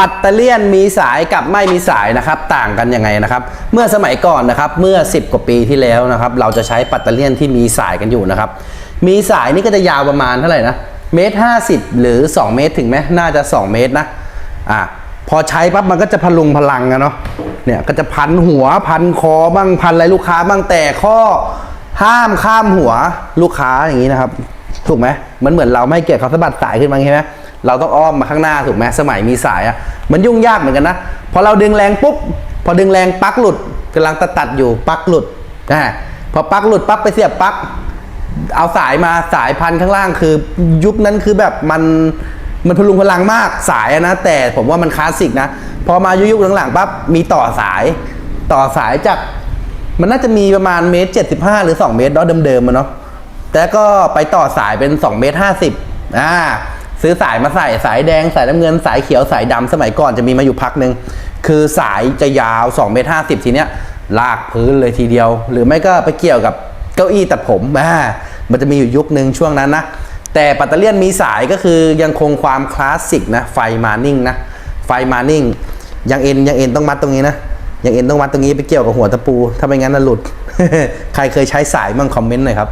ปัตเตเลียนมีสายกับไม่มีสายนะครับ ต่างกันยังไงนะครับ เมื่อสมัยก่อนนะครับ เมื่อ 10 กว่าปีที่แล้วนะครับ เราจะใช้ปัตเตเลียนที่มีสายกันอยู่นะครับ มีสายนี่ก็จะยาวประมาณเท่าไหร่นะเมตรห้าสิบหรือ 2 เมตรถึงไหมน่าจะ 2 เมตรนะอะพอใช้ปั๊บมันก็จะพลุงพลังอะเนาะเนี่ยก็จะพันหัวพันคอบ้างพันอะไรลูกค้าบ้างแต่ข้อห้ามข้ามหัวลูกค้าอย่างนี้นะครับ ถูกไหมมันเหมือนเราไม่เกียรติเขาสะบัดสายขึ้นมาใช่ไหม เราต้องอ้อมมาข้างหน้าถูกไหมสมัยมีสายอะมันยุ่งยากเหมือนกันนะพอเราดึงแรงปุ๊บพอดึงแรงปลั๊กหลุดกำลังตัดตัดอยู่ปลั๊กหลุดอ่าพอปลั๊กหลุดปั๊บไปเสียบปลั๊กเอาสายมาสายพันข้างล่างคือยุคนั้นคือแบบมันมันพลุงพลังมากสายนะ แต่ผมว่ามันคลาสสิกนะ พอมายุคหลังๆปั๊บมีต่อสาย ต่อสายจาก มันน่าจะมีประมาณเมตรเจ็ดสิบห้าหรือ2เมตรเนาะเดิมๆมันเนาะแต่ก็ไปต่อสายเป็น2เมตรห้าสิบอ่า ซื้อสายมาใส่สายแดงสายน้ำเงินสายเขียวสายดำสมัยก่อนจะมีมาอยู่พักหนึ่งคือสายจะยาว2เมตรห้าสิบทีเนี้ยลากพื้นเลยทีเดียว หรือไม่ก็ไปเกี่ยวกับเก้าอี้ตัดผมอ่ามันจะมีอยู่ยุคหนึ่งช่วงนั้นนะแต่ปัตเตอร์เลียนมีสายก็คือยังคงความคลาสสิกนะไฟมานิ่งนะไฟมานิ่งยังเอ็นยังเอ็นต้องมัดตรงนี้นะยังเอ็นต้องมัดตรงนี้ไปเกี่ยวกับหัวตะปู ถ้าไม่งั้นน่ะหลุด ใครเคยใช้สายมั่งคอมเมนต์หน่อยครับ